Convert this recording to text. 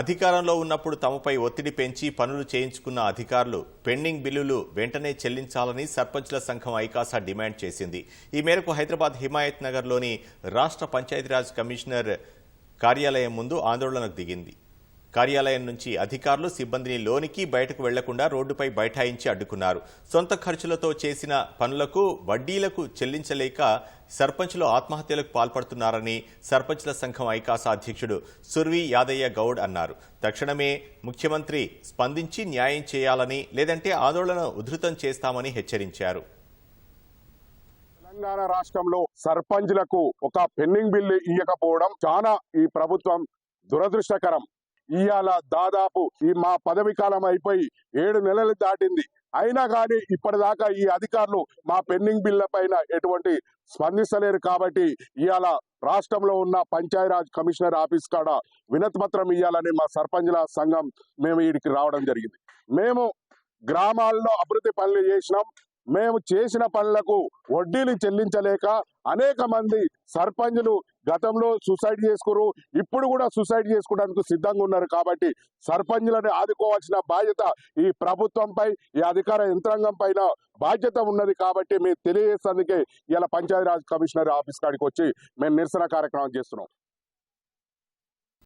అధికారంలో ఉన్నప్పుడు తమపై ఒత్తిడి పెంచి పనులు చేయించుకున్న అధికారులు పెండింగ్ బిల్లులు వెంటనే చెల్లించాలని సర్పంచ్ల సంఘం ఐకాసా డిమాండ్ చేసింది. ఈ మేరకు హైదరాబాద్ హిమాయత్ నగర్లోని రాష్ట్ర పంచాయతీరాజ్ కమిషనర్ కార్యాలయం ముందు ఆందోళనకు దిగింది. కార్యాలయం నుంచి అధికారులు సిబ్బందిని లోనికి బయటకు వెళ్ళకుండా రోడ్డుపై బైఠాయించి అడ్డుకున్నారు. సొంత ఖర్చులతో చేసిన పనులకు వడ్డీలకు చెల్లించలేక సర్పంచ్లు ఆత్మహత్యలకు పాల్పడుతున్నారని సర్పంచ్ల సంఘం ఐకాసా అధ్యక్షుడు సుర్వి యాదయ్య గౌడ్ అన్నారు. తక్షణమే ముఖ్యమంత్రి స్పందించి న్యాయం చేయాలని లేదంటే ఆందోళన ఉధృతం చేస్తామని హెచ్చరించారు. తెలంగాణ రాష్ట్రంలో సర్పంచ్లకు ఒక పెండింగ్ బిల్లు ఇవ్వకపోవడం చాలా ఈ ప్రభుత్వం దురదృష్టకరం. ఇవాళ దాదాపు ఈ మా పదవి కాలం అయిపోయి ఏడు నెలలు దాటింది. అయినా కానీ ఇప్పటిదాకా ఈ అధికారులు మా పెండింగ్ బిల్ల పైన ఎటువంటి స్పందిస్తలేరు కాబట్టి ఇవాళ రాష్ట్రంలో ఉన్న పంచాయరాజ్ కమిషనర్ ఆఫీస్ కాడ వినతిపత్రం ఇవ్వాలని మా సర్పంచ్ల సంఘం మేము వీడికి రావడం జరిగింది. మేము గ్రామాల్లో అభివృద్ధి పనులు చేసినాం. మేము చేసిన పనులకు వడ్డీలు చెల్లించలేక అనేక మంది సర్పంచులు గతంలో సూసైడ్ చేసుకురు ఇప్పుడు కూడా సూసైడ్ చేసుకోవడానికి సిద్ధంగా ఉన్నారు కాబట్టి సర్పంచులను ఆదుకోవాల్సిన బాధ్యత ఈ ప్రభుత్వంపై ఈ అధికార యంత్రాంగం పైన బాధ్యత ఉన్నది కాబట్టి మేము తెలియజేసేందుకే ఇలా పంచాయతీరాజ్ కమిషనర్ ఆఫీస్ కాడికి వచ్చి మేము నిరసన కార్యక్రమం చేస్తున్నాం.